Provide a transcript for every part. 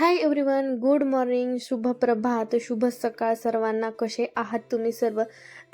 Hi everyone good morning शुभ प्रभात शुभ सकाळ सर्वांना कसे आहात तुम्ही सर्व?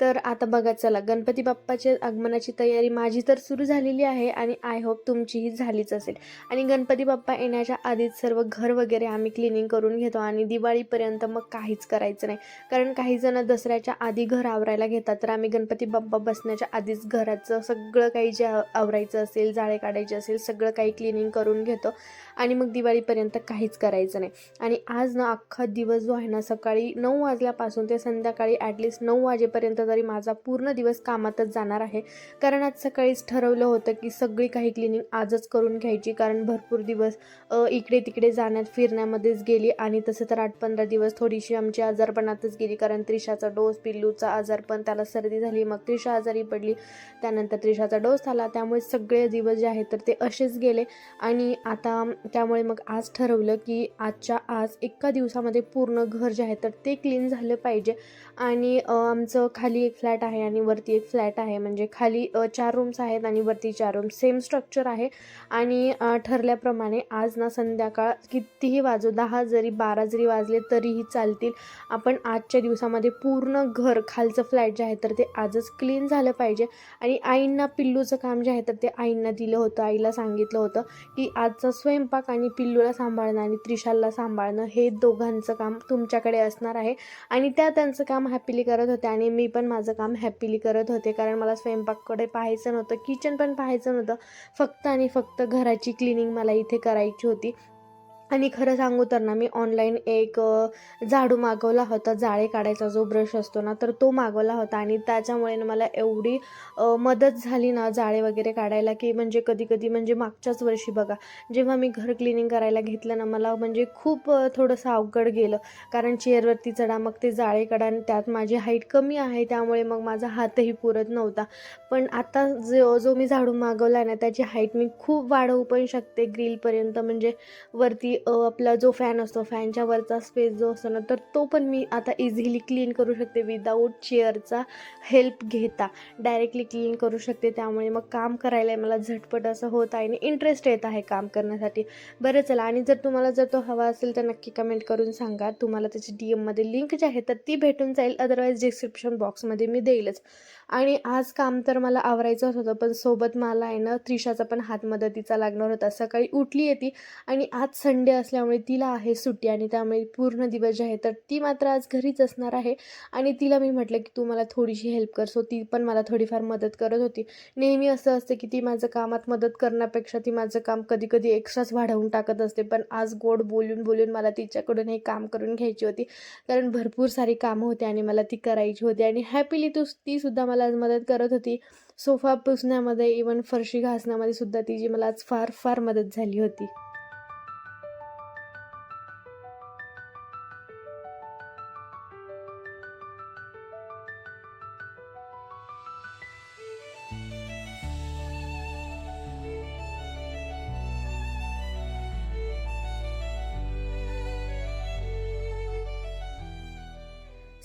तर आता बघा चला गणपती बाप्पाच्या आगमनाची तयारी माझी तर सुरू झालेली आहे आणि आय होप तुमचीही झालीच असेल. आणि गणपती बाप्पा येण्याच्या आधीच सर्व घर वगैरे आम्ही क्लिनिंग करून घेतो आणि दिवाळीपर्यंत मग काहीच करायचं नाही. कारण काही जण दसऱ्याच्या आधी घर आवरायला घेतात तर आम्ही गणपती बाप्पा बसण्याच्या आधीच घराचं सगळं काही जे आवरायचं असेल जाळे काढायचे असेल सगळं काही क्लिनिंग करून घेतो. आणि मग दिवाळीपर्यंत काहीच करायचं नाही. आणि आज ना अख्खा दिवस जो आहे ना सकाळी नऊ वाजल्यापासून ते संध्याकाळी ॲटलिस्ट नऊ वाजेपर्यंत तरी माझा पूर्ण दिवस कामातच जाणार आहे. कारण आज सकाळीच ठरवलं होतं की सगळी काही क्लिनिंग आजच करून घ्यायची. कारण भरपूर दिवस इकडे तिकडे जाण्यात फिरण्यामध्येच गेली. आणि तसं तर आठ पंधरा दिवस थोडीशी आमची आजारपणातच गेली. कारण त्रिशाचा डोस पिल्लूचा आजारपण त्याला सर्दी झाली. मग त्रिशा आजारी पडली. त्यानंतर त्रिशाचा डोस आला त्यामुळे सगळे दिवस जे आहेत तर ते असेच गेले. आणि आता त्यामुळे मग आज ठरवलं की आजच्या आज एका दिवसामध्ये पूर्ण घर जे आहे तर ते क्लीन झालं पाहिजे. आणि आमचं खाली एक फ्लॅट आहे आणि वरती एक फ्लॅट आहे. म्हणजे खाली चार रूम्स आहेत आणि वरती चार रूम्स सेम स्ट्रक्चर आहे. आणि ठरल्याप्रमाणे आज ना संध्याकाळ कितीही वाजू दहा जरी बारा जरी वाजले तरीही चालतील. आपण आजच्या दिवसामध्ये पूर्ण घर खालचं फ्लॅट जे आहे तर ते आजच क्लीन झालं पाहिजे. आणि आईंना पिल्लूचं काम जे आहे तर ते आईंना दिलं होतं आईला सांगितलं होतं की आजचा स्वयंपाक आणि पिल्लूला सांभाळणं आणि मुलाला सांभाळणं हे दोघांचं काम तुमच्याकडे असणार आहे. आणि त्या त्यांचं काम हॅपीली करत होत्या आणि मी पण माझं काम हॅपीली करत होते. कारण मला स्वयंपाककडे पाहायचं नव्हतं किचन पण पाहायचं नव्हतं. फक्त आणि फक्त घराची क्लिनिंग मला इथे करायची होती. आणि खरं सांगू तर ना मी ऑनलाईन एक झाडू मागवला होता. जाळे काढायचा जो ब्रश असतो ना तर तो मागवला होता. आणि त्याच्यामुळे ना मला एवढी मदत झाली ना जाळे वगैरे काढायला की म्हणजे कधी कधी म्हणजे मागच्याच वर्षी बघा जेव्हा मी घर क्लिनिंग करायला घेतलं ना मला म्हणजे खूप थोडंसं अवघड गेलं. कारण चेअरवरती चढा मग ते जाळे काढा आणि त्यात माझी हाईट कमी आहे त्यामुळे मग माझा हातही पुरत नव्हता. पण आता जो जो मी झाडू मागवला आहे ना त्याची हाईट मी खूप वाढवू पण शकते. ग्रिलपर्यंत म्हणजे वरती आपला जो फॅन असतो फॅनच्या वरचा स्पेस जो असतो ना तर तो पण मी आता इझिली क्लीन करू शकते विदाऊट चेअरचा हेल्प घेता. डायरेक्टली क्लीन करू शकते त्यामुळे मग काम करायला मला झटपट असं होत आहे आणि इंटरेस्ट येत आहे काम करण्यासाठी. बरं चला. आणि जर तुम्हाला जर तो हवा असेल तर नक्की कमेंट करून सांगा. तुम्हाला त्याची डी एममध्ये लिंक जी आहे तर ती भेटून जाईल. अदरवाईज डिस्क्रिप्शन बॉक्समध्ये मी देईलच. आणि आज काम तर मला आवरायचंच होतं पण सोबत मला आहे ना त्रिशाचा पण हात मदतीचा लागणार होता. सकाळी उठली येते आणि आज संडे असल्यामुळे तिला आहे सुट्टी आणि त्यामुळे पूर्ण दिवस जे आहे तर ती मात्र आज घरीच असणार आहे. आणि तिला मी म्हटलं की तू मला थोडीशी हेल्प कर. सो ती पण मला थोडीफार मदत करत होती. नेहमी असं असतं की ती माझं कामात मदत करण्यापेक्षा ती माझं काम कधी कधी एक्स्ट्राच वाढवून टाकत असते. पण आज गोड बोलून बोलून मला तिच्याकडून हे काम करून घ्यायची होती. कारण भरपूर सारी कामं होती आणि मला ती करायची होती. आणि हॅपीली तू ती सुद्धा मला आज मदत करत होती. सोफा पुसण्यामध्ये इवन फरशी घासण्यामध्ये सुद्धा तिची मला आज फार फार मदत झाली होती.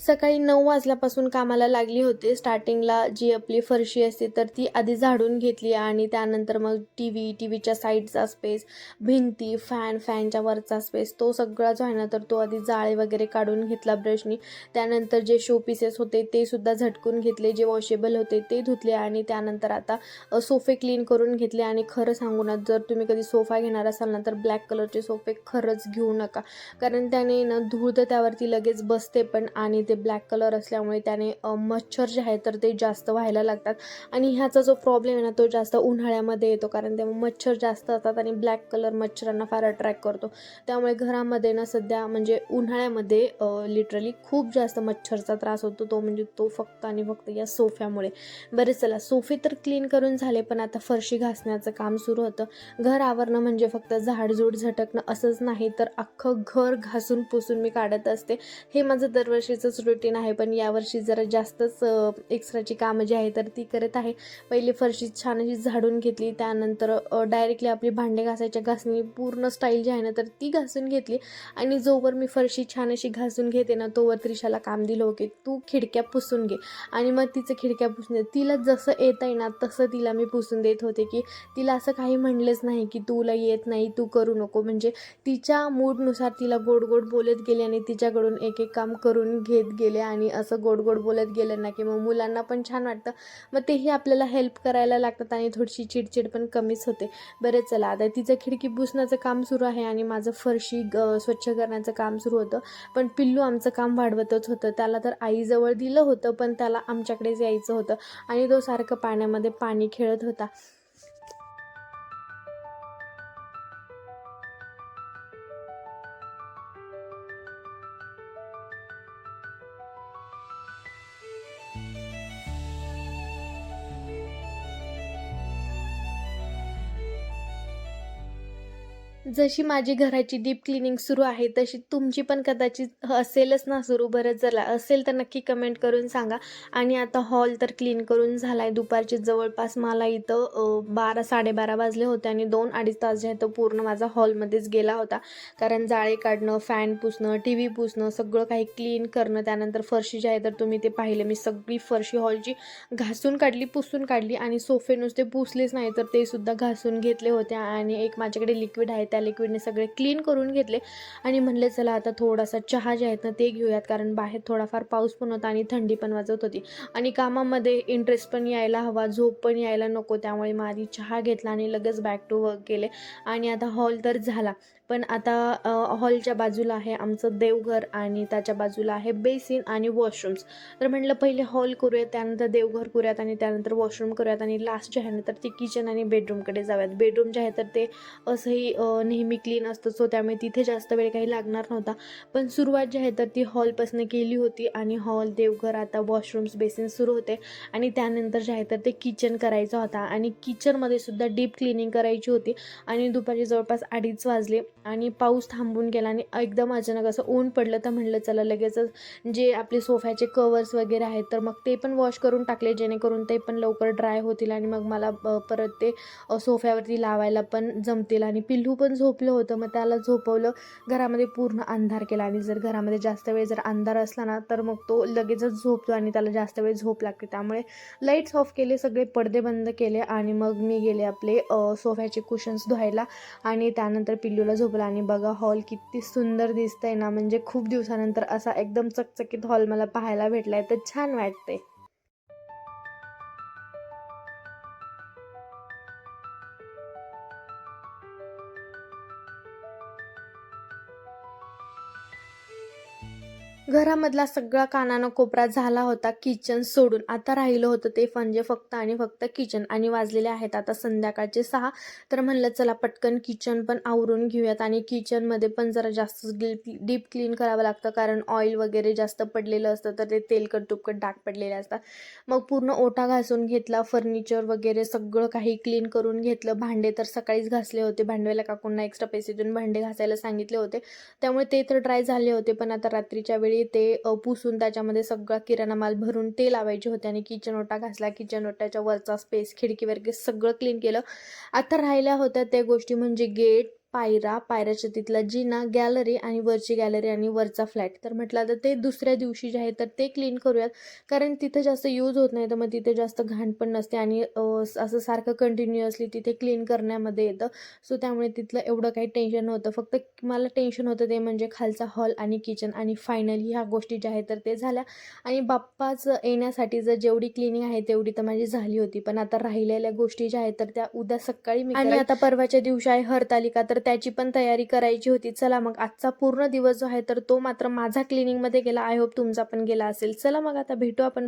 सकाळी नऊ वाजल्यापासून कामाला लागली होती. स्टार्टिंगला जी आपली फरशी असते तर ती आधी झाडून घेतली आणि त्यानंतर मग टी व्ही टी व्हीच्या साईडचा स्पेस भिंती फॅन फॅनच्या वरचा स्पेस तो सगळा जो आहे ना तर तो आधी जाळे वगैरे काढून घेतला ब्रशनी त्यानंतर जे शो पीसेस होते ते सुद्धा झटकून घेतले. जे वॉशेबल होते ते धुतले आणि त्यानंतर आता सोफे क्लीन करून घेतले. आणि खरं सांगू ना जर तुम्ही कधी सोफा घेणार असाल ना तर ब्लॅक कलरचे सोफे खरंच घेऊ नका. कारण त्याने ना धूळ तर त्यावरती लगेच बसते पण आणि ते ब्लॅक कलर असल्यामुळे त्याने मच्छर जे आहे तर ते जास्त व्हायला लागतात. आणि ह्याचा जो प्रॉब्लेम आहे ना तो जास्त उन्हाळ्यामध्ये येतो. कारण तेव्हा मच्छर जास्त असतात आणि ब्लॅक कलर मच्छरांना फार अट्रॅक्ट करतो. त्यामुळे घरामध्ये ना सध्या म्हणजे उन्हाळ्यामध्ये लिटरली खूप जास्त मच्छरचा त्रास होतो. तो म्हणजे तो फक्त आणि फक्त या सोफ्यामुळे. बरे चला सोफे तर क्लीन करून झाले पण आता फरशी घासण्याचं काम सुरू होतं. घर आवरणं म्हणजे फक्त झाडझूड झटकणं असंच नाही तर अख्खं घर घासून पुसून मी काढत असते. हे माझं दरवर्षीचंच रुटीन आहे. पण यावर्षी जरा जास्तच एक्स्ट्राची कामं जी आहे तर ती करत आहे. पहिले फरशी छान अशी झाडून घेतली. त्यानंतर डायरेक्टली आपली भांडे घासायच्या घासणी पूर्ण स्टाईल जी आहे ना तर ती घासून घेतली. आणि जोवर मी फरशी छान अशी घासून घेते ना तोवर त्रिशाला काम दिलं. ओके तू खिडक्या पुसून घे. आणि मग तिचं खिडक्या पुसून दे तिला जसं येत आहे ना तसं तिला मी पुसून देत होते की तिला असं काही म्हणलंच नाही की तुला येत नाही तू करू नको. म्हणजे तिच्या मूडनुसार तिला गोड गोड बोलत गेले आणि तिच्याकडून एक एक काम करून घेत गेले आणि असं गोड गोड बोलत गेलं ना की मग मुलांना पण छान वाटतं. मग तेही आपल्याला हेल्प करायला लागतात आणि थोडीशी चिडचिड पण कमीच होते. बरं चला. आता तिचं खिडकी पुसण्याचं काम सुरू आहे आणि माझं फरशी ग स्वच्छ करण्याचं काम सुरू होतं. पण पिल्लू आमचं काम वाढवतच होतं. त्याला तर आईजवळ दिलं होतं पण त्याला आमच्याकडेच यायचं होतं आणि तो सारखं पाण्यामध्ये पाणी खेळत होता. うん。जशी माझी घराची डीप क्लिनिंग सुरू आहे तशी तुमची पण कदाचित असेलच ना सुरू. बरं झाला असेल तर नक्की कमेंट करून सांगा. आणि आता हॉल तर क्लीन करून झाला आहे दुपारचे जवळपास मला इथं बारा साडेबारा वाजले होते आणि दोन अडीच तास जे आहे तो पूर्ण माझा हॉलमध्येच गेला होता. कारण जाळे काढणं फॅन पुसणं टी व्ही पुसणं सगळं काही क्लीन करणं त्यानंतर फरशी जी आहे तर तुम्ही ते पाहिले. मी सगळी फरशी हॉलची घासून काढली पुसून काढली आणि सोफे नुसते पुसलेच नाही तर ते सुद्धा घासून घेतले होते. आणि एक माझ्याकडे लिक्विड आहे त्या लिक्विडने सगळे क्लीन करून घेतले. आणि म्हणले चला आता थोडासा चहा जे आहेत ना ते घेऊयात. कारण बाहेर थोडाफार पाऊस पण होता आणि थंडी पण वाजत होती. आणि कामामध्ये इंटरेस्ट पण यायला हवा झोप पण यायला नको. त्यामुळे मग आधी चहा घेतला आणि लगेच बॅक टू वर्क केले. आणि आता हॉल तर झाला. पण आता हॉलच्या बाजूला आहे आमचं देवघर आणि त्याच्या बाजूला आहे बेसिन आणि वॉशरूम्स तर म्हटलं पहिले हॉल करूयात त्यानंतर देवघर करूयात आणि त्यानंतर वॉशरूम करूयात. आणि लास्ट जे आहे ना तर ते किचन आणि बेडरूमकडे जाऊयात. बेडरूम जे आहे तर ते असंही नेहमी क्लीन असतं. सो त्यामुळे तिथे जास्त वेळ काही लागणार नव्हता. पण सुरुवात जी आहे तर ती हॉलपासून केली होती. आणि हॉल देवघर आता वॉशरूम्स बेसिन सुरू होते. आणि त्यानंतर जे आहे तर ते किचन करायचं होता. आणि किचनमध्ये सुद्धा डीप क्लिनिंग करायची होती. आणि दुपारी जवळपास अडीच वाजले. आणि पाऊस थांबून गेला आणि एकदम अचानक असं ऊन पडलं तर म्हणलं चला लगेचच जे आपले सोफ्याचे कवर्स वगैरे आहेत तर मग ते पण वॉश करून टाकले जेणेकरून ते पण लवकर ड्राय होतील आणि मग मला परत ते सोफ्यावरती लावायला पण जमतील. आणि पिल्लू पण झोपलं होतं मग त्याला झोपवलं घरामध्ये पूर्ण अंधार केला. आणि जर घरामध्ये जास्त वेळ जर अंधार असला ना तर मग तो लगेचच झोपतो आणि त्याला जास्त वेळ झोप लागते. त्यामुळे लाईट्स ऑफ केले सगळे पडदे बंद केले आणि मग मी गेले आपले सोफ्याचे कुशन्स धुवायला आणि त्यानंतर पिल्लूला झोप झोपला आणि बघा हॉल किती सुंदर दिसतंय ना. म्हणजे खूप दिवसानंतर असा एकदम चकचकीत हॉल मला पाहायला भेटलाय. तर छान वाटते घरामधला सगळा कानानं कोपरा झाला होता किचन सोडून. आता राहिलं होतं ते म्हणजे फक्त आणि फक्त किचन आणि वाजलेले आहेत आता संध्याकाळचे सहा. तर म्हणलं चला पटकन किचन पण आवरून घेऊयात आणि किचनमध्ये पण जरा जास्त डीप डीप क्लीन करावं लागतं कारण ऑइल वगैरे जास्त पडलेलं असतं तर ते तेलकट तुपकट डाग पडलेले असतात. मग पूर्ण ओटा घासून घेतला फर्निचर वगैरे सगळं काही क्लीन करून घेतलं. भांडे तर सकाळीच घासले होते. भांडवेला काकूंना एक्स्ट्रा पैसे देऊन भांडे घासायला सांगितले होते. त्यामुळे ते तर ड्राय झाले होते पण आता रात्रीच्या वेळी ते पुसून त्याच्यामध्ये सगळा किराणा माल भरून ते लावायचे होते आणि किचन ओटा घासला. किचन ओट्याच्या वरचा स्पेस खिडकी वगैरे सगळं क्लीन केलं. आता राहिल्या होत्या त्या गोष्टी म्हणजे गेट पायरा पायऱ्याच्या तिथला जिना गॅलरी आणि वरची गॅलरी आणि वरचा फ्लॅट तर म्हटलं आता ते दुसऱ्या दिवशी जे आहे तर ते क्लीन करूयात. कारण तिथं जास्त यूज होत नाही तर मग तिथे जास्त घाण पण नसते आणि असं सारखं कंटिन्युअसली तिथे क्लीन करण्यामध्ये येतं. सो त्यामुळे तिथलं एवढं काही टेन्शन नव्हतं. फक्त मला टेन्शन होतं ते म्हणजे खालचा हॉल आणि किचन आणि फायनली ह्या गोष्टी ज्या आहेत तर ते झाल्या. आणि बाप्पाच येण्यासाठी जर जेवढी क्लिनिंग आहे तेवढी तर माझी झाली होती. पण आता राहिलेल्या गोष्टी ज्या आहेत तर त्या उद्या सकाळी मी आणि आता परवाच्या दिवशी आहे हरतालिका. तर त्याची पण तयारी करायची होती. चला मग आजचा पूर्ण दिवस जो आहे तर तो मात्र माझा क्लिनिंगमध्ये गेला. आय होप तुमचा पण गेला असेल. चला मग आता भेटू आपण